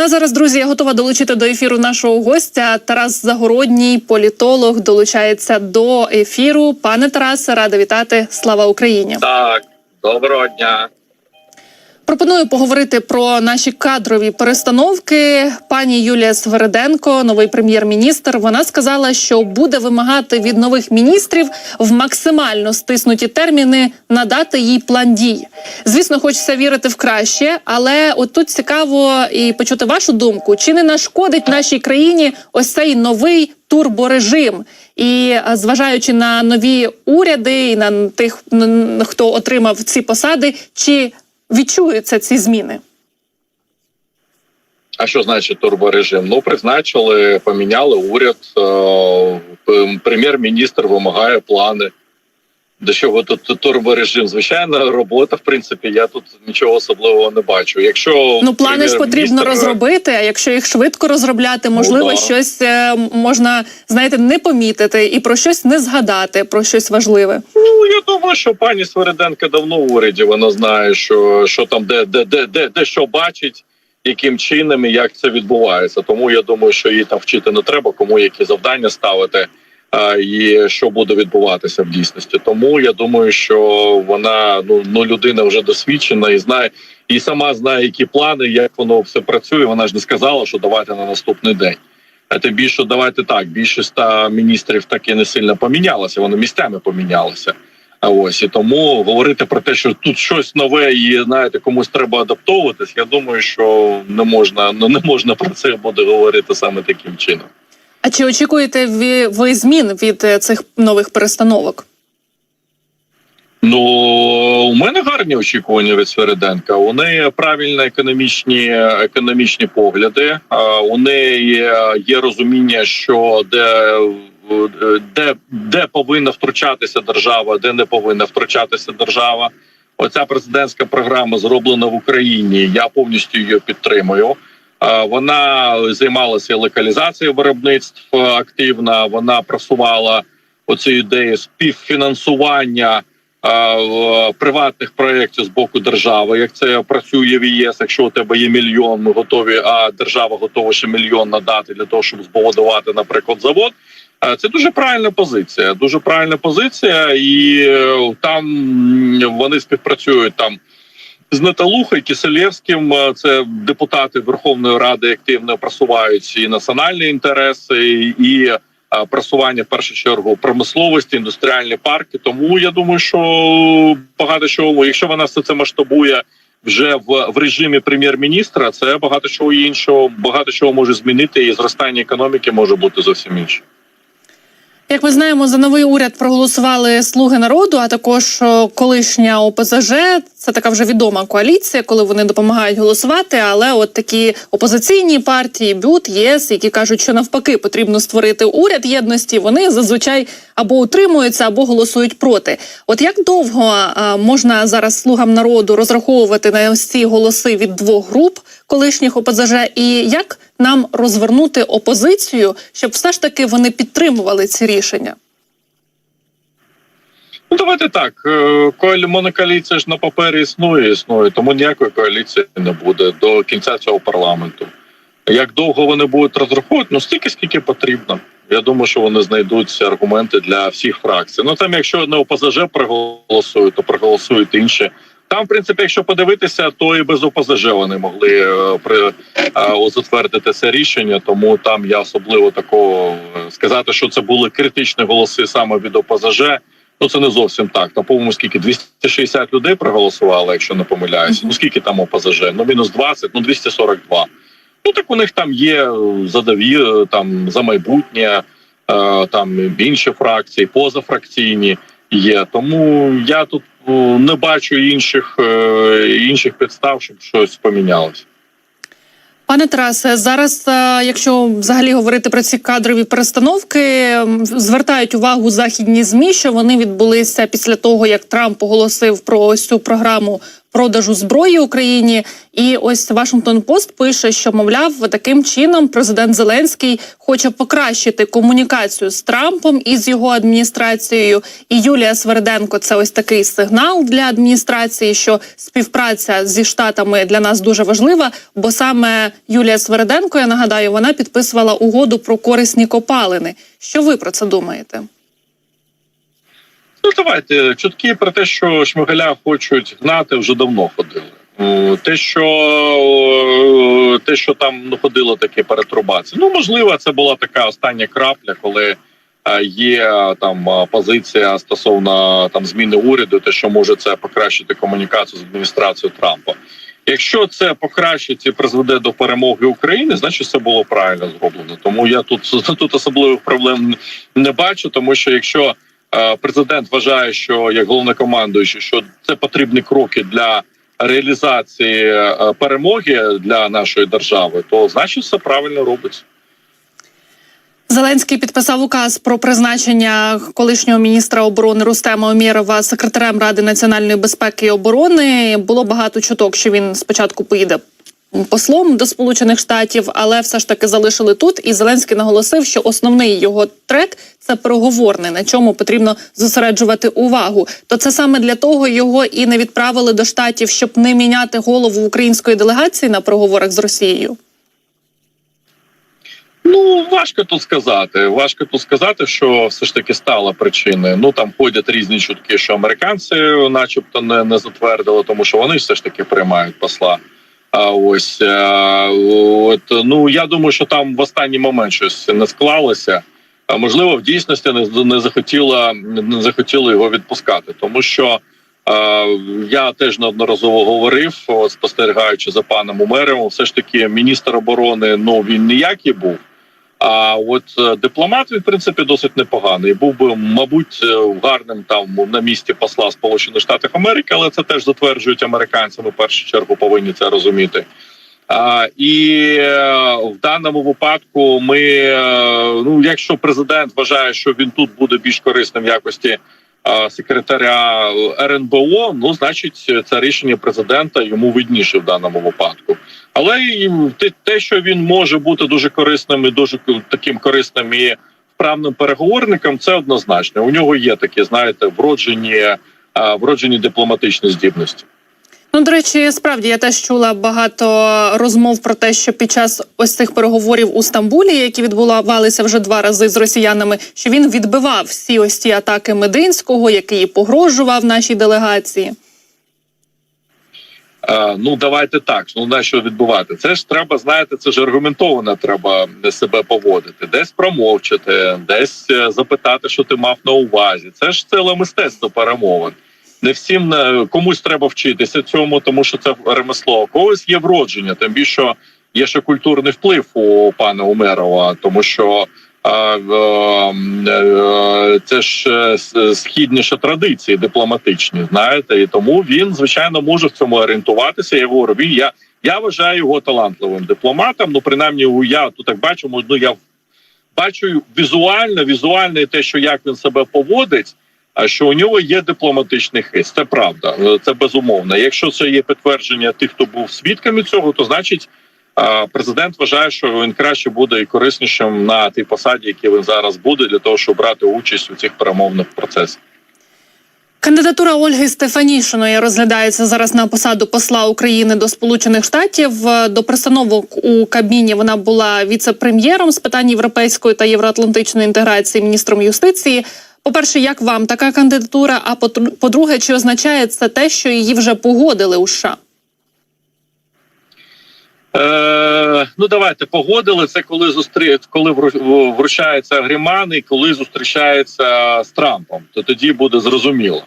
Ну а зараз, друзі, я готова долучити до ефіру нашого гостя. Тарас Загородній, політолог, долучається до ефіру. Пане Тарасе, рада вітати. Слава Україні! Так, доброго дня. Пропоную поговорити про наші кадрові перестановки. Пані Юлія Свериденко, новий прем'єр-міністр, вона сказала, що буде вимагати від нових міністрів в максимально стиснуті терміни надати їй план дій. Звісно, хочеться вірити в краще, але от тут цікаво і почути вашу думку: чи не нашкодить нашій країні ось цей новий турборежим? І зважаючи на нові уряди і на тих, хто отримав ці посади, чи відчуються ці зміни? А що значить турборежим? Ну, призначили, поміняли уряд. е, Прем'єр-міністр вимагає плани. До чого тут турборежим? Звичайно, робота, в принципі, я тут нічого особливого не бачу. Якщо Ну, плани ж потрібно розробити. А якщо їх швидко розробляти, можливо, да. щось е, можна знаєте не помітити і про щось не згадати, про щось важливе. Ну я думаю, що пані Свериденко давно в уряді. Вона знає, що, що там де, де, де, де, де що бачить, яким чином і як це відбувається. Тому я думаю, що їй там вчити не треба, кому які завдання ставити. І що буде відбуватися в дійсності, тому я думаю, що вона ну ну людина вже досвідчена і знає, і сама знає, які плани, як воно все працює. Вона ж не сказала, що давайте на наступний день. А тим більше давайте так. Більшість та міністрів таки не сильно помінялося. Вони місцями помінялися. А ось і тому говорити про те, що тут щось нове, і знаєте, комусь треба адаптовуватись. Я думаю, що не можна ну не можна про це буде говорити саме таким чином. А чи очікуєте ви, змін від е, цих нових перестановок? Ну у мене гарні очікування від Свериденка. У неї правильні економічні економічні погляди. У неї є розуміння, що де. Де, де повинна втручатися держава, де не повинна втручатися держава. Оця президентська програма зроблена в Україні. Я повністю її підтримую. Вона займалася локалізацією виробництв активно. Вона просувала оцю ідею співфінансування приватних проєктів з боку держави. Як це працює в ЄС, якщо у тебе є мільйон, ми готові, а держава готова ще мільйон надати для того, щоб збудувати, наприклад, завод. Е, Це дуже правильна позиція. Дуже правильна позиція, і е, там вони співпрацюють там з Наталухою, і Киселєвським. Е, Це депутати Верховної Ради активно просувають і національні інтереси, і е, просування в першу чергу промисловості, індустріальні парки. Тому я думаю, що багато чого, якщо вона все це масштабує. Вже в, в режимі прем'єр-міністра це багато чого іншого, багато чого може змінити, і зростання економіки може бути зовсім інше. Як ми знаємо, за новий уряд проголосували слуги народу, а також колишня ОПЗЖ. Це така вже відома коаліція, коли вони допомагають голосувати. Але от такі опозиційні партії, БЮТ, ЄС, які кажуть, що навпаки потрібно створити уряд єдності. Вони зазвичай або утримуються, або голосують проти. От як довго а, можна зараз слугам народу розраховувати на ось ці голоси від двох груп колишніх ОПЗЖ, і як нам розвернути опозицію, щоб все ж таки вони підтримували ці рішення? Ну, давайте так. е, Коалі монокоаліція ж на папері існує, існує, тому ніякої коаліції не буде до кінця цього парламенту. Як довго вони будуть розраховувати? Ну стільки, скільки потрібно. Я думаю, що вони знайдуть аргументи для всіх фракцій. Ну там, якщо не ОПЗЖ проголосують, то проголосують інші. Там, в принципі, якщо подивитися, то і без ОПЗЖ вони могли е, при е, затвердити це рішення. Тому там я особливо такого е, сказати, що це були критичні голоси саме від ОПЗЖ. Ну це не зовсім так. На по-моєму, скільки 260 людей проголосували, якщо не помиляюся. Ну скільки там ОПЗЖ? Ну мінус 20, ну 242. Ну так у них там є е, задові е, там за майбутнє, е, там інші фракції, позафракційні є. Тому я тут не бачу інших інших підстав, щоб щось помінялося. Пане Тарасе, зараз, якщо взагалі говорити про ці кадрові перестановки, звертають увагу західні змі, що вони відбулися після того, як Трамп оголосив про ось цю програму продажу зброї Україні. І ось Вашингтон Пост пише, що мовляв, таким чином президент Зеленський хоче покращити комунікацію з Трампом і з його адміністрацією. І Юлія Сверденко це ось такий сигнал для адміністрації, що співпраця зі штатами для нас дуже важлива. Бо саме Юлія Сверденко, я нагадаю, вона підписувала угоду про корисні копалини. Що ви про це думаєте? Ну давайте чутки про те, що Шмигаля хочуть гнати, вже давно ходили. Те, що е, те, що там ну, ходило такі перетрубації. Ну можливо, це була така остання крапля, коли е, є е, там е, позиція стосовно там зміни уряду, те, що може це покращити комунікацію з адміністрацією Трампа. Якщо це покращить і призведе до перемоги України, значить це було правильно зроблено. Тому я тут тут особливих проблем не бачу, тому що якщо е, президент вважає, що як головнокомандуючий, що це потрібні кроки для реалізації е, перемоги для нашої держави, то значить все правильно робиться. Зеленський підписав указ про призначення колишнього міністра оборони Рустема Омєрова секретарем Ради національної безпеки і оборони. Було багато чуток, що він спочатку поїде послом до Сполучених Штатів, але все ж таки залишили тут. І Зеленський наголосив, що основний його трек це переговорний, на чому потрібно зосереджувати увагу. То це саме для того його і не відправили до штатів, щоб не міняти голову української делегації на переговорах з Росією. Ну важко тут сказати. Важко тут сказати, що все ж таки стала причиною. Ну там ходять різні чутки, що американці, начебто, не, не затвердили, тому що вони все ж таки приймають посла. А ось е, от ну я думаю, що там в останній момент щось не склалося. А можливо, в дійсності не, не захотіла не захотіла його відпускати, тому що е, я теж неодноразово говорив, спостерігаючи за паном Умеревим, все ж таки міністр оборони. Ну він ніякий був. А от е, дипломат він, в принципі досить непоганий. Був би, мабуть, е, гарним там на місці посла Сполучених Штатів Америки, але це теж затверджують американці. Ми в першу чергу повинні це розуміти. А, і е, в даному випадку ми, ну якщо президент вважає, що він тут буде більш корисним в якості секретаря РНБО, ну значить це рішення президента йому видніше в даному випадку. Але і те- що він може бути дуже корисним і дуже таким корисним і вправним переговорником, це однозначно. У нього є такі, знаєте, вроджені, вроджені дипломатичні здібності. Ну, до речі, справді я теж чула багато розмов про те, що під час ось цих переговорів у Стамбулі, які відбувалися вже два рази з росіянами, що він відбивав всі ось ці атаки Мединського, який погрожував нашій делегації. Е, ну давайте так. Ну на що відбувати? Це ж треба, знаєте, це ж аргументовано треба себе поводити, десь промовчати, десь е, запитати, що ти мав на увазі. Це ж ціле мистецтво перемовин. Не всім е, комусь треба вчитися цьому, тому що це ремесло. Когось є вродження, тим більше є ще культурний вплив у пана Умерова, тому що е, е, це ж східніше традиції дипломатичні, знаєте, і тому він звичайно може в цьому орієнтуватися. Я говорю, він я, я вважаю його талантливим дипломатом. Ну, принаймні, я тут так бачу, ну я бачу візуально, візуально те, що як він себе поводить. Що у нього є дипломатичний хист, це правда, е, це безумовно. Якщо це є підтвердження тих, хто був свідками цього, то значить президент вважає, що він краще буде і кориснішим на тій посаді, якій він зараз буде, для того, щоб брати участь у цих перемовних процесах. Кандидатура Ольги Стефанішиної розглядається зараз на посаду посла України до Сполучених Штатів. Е, До пристановок у Кабміні вона була віце-прем'єром з питань європейської та євроатлантичної інтеграції, міністром юстиції. По перше, як вам така кандидатура? А по- по-друге, чи означає це те, що її вже погодили у США? Е, ну давайте погодили це, коли зустрі... коли вручається Гріман і коли зустрічається з Трампом, то тоді буде зрозуміло.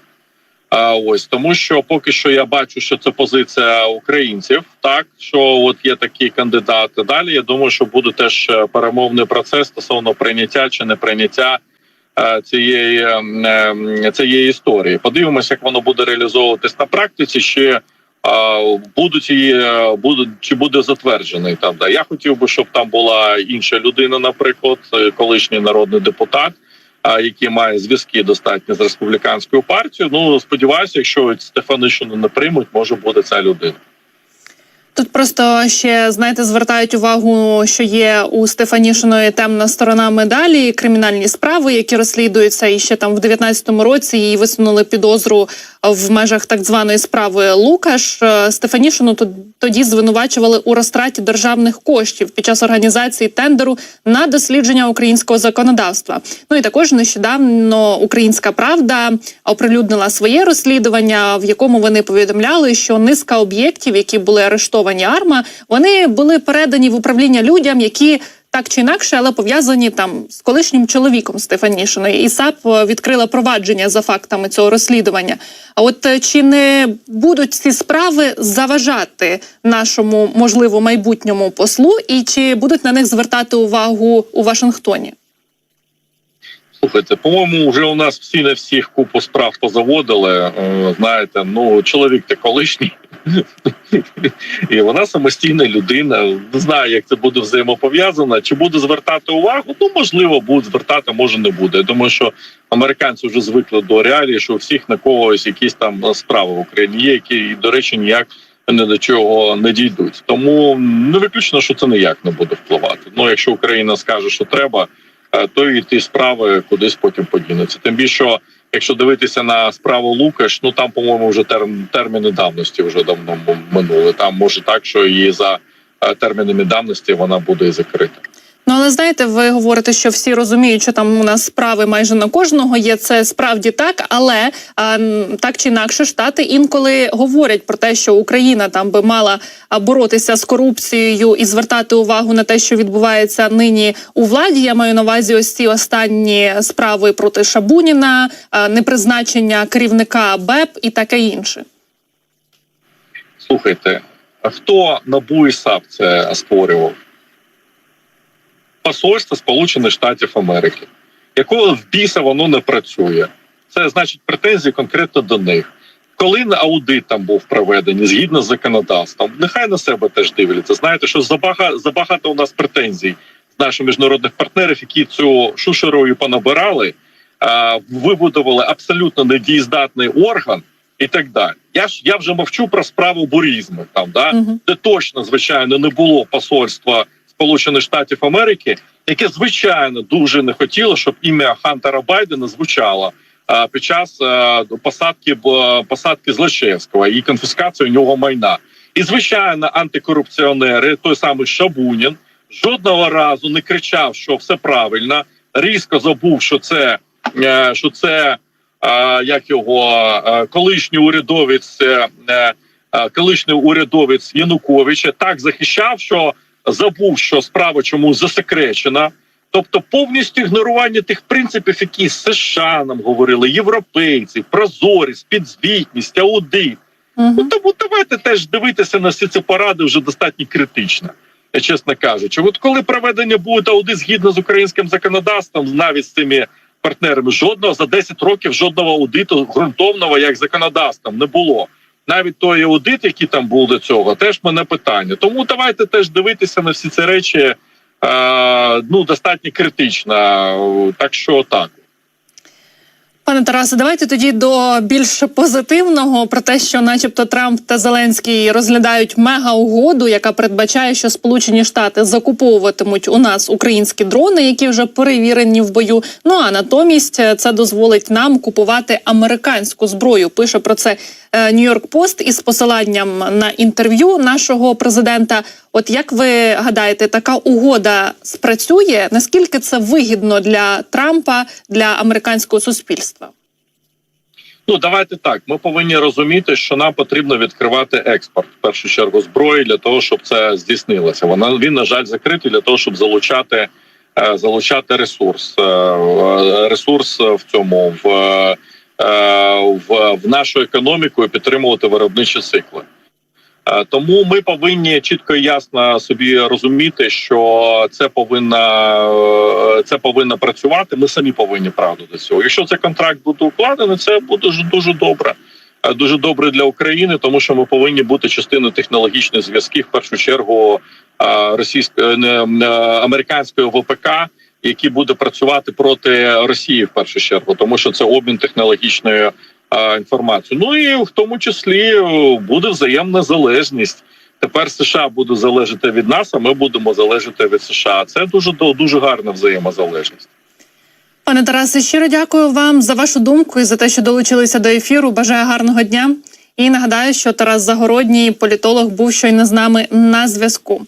А ось тому, що поки що я бачу, що це позиція українців, так що от є такі кандидати. Далі я думаю, що буде теж е, перемовний процес стосовно прийняття чи не прийняття цієї, ем, ем, цієї історії. Подивимося, як воно буде реалізовуватись на практиці. А, будуть її е, будуть чи буде затверджений там. Да я хотів би, щоб там була інша людина, наприклад, е, колишній народний депутат. а, який має зв'язки достатньо з республіканською партією. Ну сподіваюся, якщо Стефанишину не приймуть, може буде ця людина. Тут просто ще знаєте, звертають увагу, що є у Стефанішиної темна сторона медалі, кримінальні справи, які розслідуються, і ще там в 19-му році їй висунули підозру в межах так званої справи Лукаш. Е, Стефанішину тод- тоді звинувачували у розтраті державних коштів під час організації тендеру на дослідження українського законодавства. Ну і також нещодавно Українська Правда оприлюднила своє розслідування, в якому вони повідомляли, що низка об'єктів, які були арештовані АРМА, вони були передані в управління людям, які так чи інакше, але пов'язані там з колишнім чоловіком Стефанішиної. І САП е, відкрила провадження за фактами цього розслідування. А от е, чи не будуть ці справи заважати нашому можливо майбутньому послу, і чи будуть на них звертати увагу у Вашингтоні? Слухайте, по-моєму, вже у нас всі на всіх купу справ позаводили. Е, Знаєте, ну чоловік ти колишній, і вона самостійна людина. Не знаю, як це буде взаємопов'язано. Чи буде звертати увагу? Ну можливо, будуть звертати, може не буде. Я думаю, що американці вже звикли до реалії, що у всіх на когось якісь там справи в Україні є, які до речі ніяк ні до чого не дійдуть. Тому не виключно, що це ніяк не буде впливати. Ну якщо Україна скаже, що треба то і ті справи кудись потім подінуться. Тим більше, якщо дивитися на справу Лукаш, ну там, по-моєму, вже терм, терміни давності вже давно минули. Там може так, що і за е, термінами давності вона буде і закрита. Ну але знаєте, ви говорите, що всі розуміють, що там у нас справи майже на кожного є. Це справді так, але а, так чи інакше, штати інколи говорять про те, що Україна там би мала боротися з корупцією і звертати увагу на те, що відбувається нині у владі. Я маю на увазі ось ці останні справи проти Шабуніна, непризначення керівника БЕП і таке інше. Слухайте, хто НАБУ і САП це створював? Посольство Сполучених Штатів Америки, якого в біса воно не працює. Це значить претензії конкретно до них. Коли на аудит там був проведений згідно з законодавством, нехай на себе теж дивляться. Знаєте, що забагато, забагато у нас претензій з наших міжнародних партнерів, які цю шушерою понабирали, вибудували абсолютно недієздатний орган і так далі. Я ж я вже мовчу про справу бурізму, там да Мгм. де точно звичайно не було посольства Сполучених Штатів Америки, яке звичайно дуже не хотіло, щоб ім'я Хантера Байдена звучало під час а, посадки посадки Злочевського і конфіскації у нього майна. І звичайно, антикорупціонери, той самий Шабунін, жодного разу не кричав, що все правильно. Різко забув, що це е, що це е, як його е, колишній урядовець, е, е, колишній урядовець Януковича так захищав, що забув, що справа чомусь засекречена. Тобто повністю ігнорування тих принципів, які США нам говорили, європейці, прозорість, підзвітність, аудит. Ну тому давайте теж дивитися на всі ці поради вже достатньо критично, я чесно кажучи. От коли проведення буде аудит згідно з українським законодавством, навіть з цими партнерами, жодного за 10 років жодного аудиту ґрунтовного як законодавством не було. Навіть той аудит, який там був до цього, теж мене питання. Тому давайте теж дивитися на всі ці речі е, ну достатньо критично. Так що так. Пане Тарасе, давайте тоді до більш позитивного про те, що, начебто, Трамп та Зеленський розглядають мега-угоду, яка передбачає, що Сполучені Штати закуповуватимуть у нас українські дрони, які вже перевірені в бою. Ну а натомість е, це дозволить нам купувати американську зброю. Пише про це Нью-Йорк Пост із посиланням на інтерв'ю нашого президента. От як ви гадаєте, така угода спрацює? Наскільки це вигідно для Трампа для американського суспільства? Ну давайте так. Ми повинні розуміти, що нам потрібно відкривати експорт в першу чергу зброї для того, щоб це здійснилося. Вона він на жаль закритий для того, щоб залучати е, залучати ресурс, е, ресурс в цьому в, е, в, в нашу економіку і підтримувати виробничі цикли. Е, Тому ми повинні чітко і ясно собі розуміти, що це повинна е, це повинно працювати. Ми самі повинні правду до цього. Якщо цей контракт буде укладений, це буде дуже дуже добре. Е, Дуже добре для України, тому що ми повинні бути частиною технологічних зв'язків в першу чергу російської американської ВПК який буде працювати проти Росії в першу чергу, тому що це обмін технологічною інформацією. Ну і в тому числі е, буде взаємна залежність. Тепер США буде залежати від нас, а ми будемо залежати від США. Це дуже дуже гарна взаємозалежність. Пане Тарасе, щиро дякую вам за вашу думку і за те, що долучилися до ефіру. Бажаю гарного дня. І нагадаю, що Тарас Загородній, політолог, був щойно з нами на зв'язку.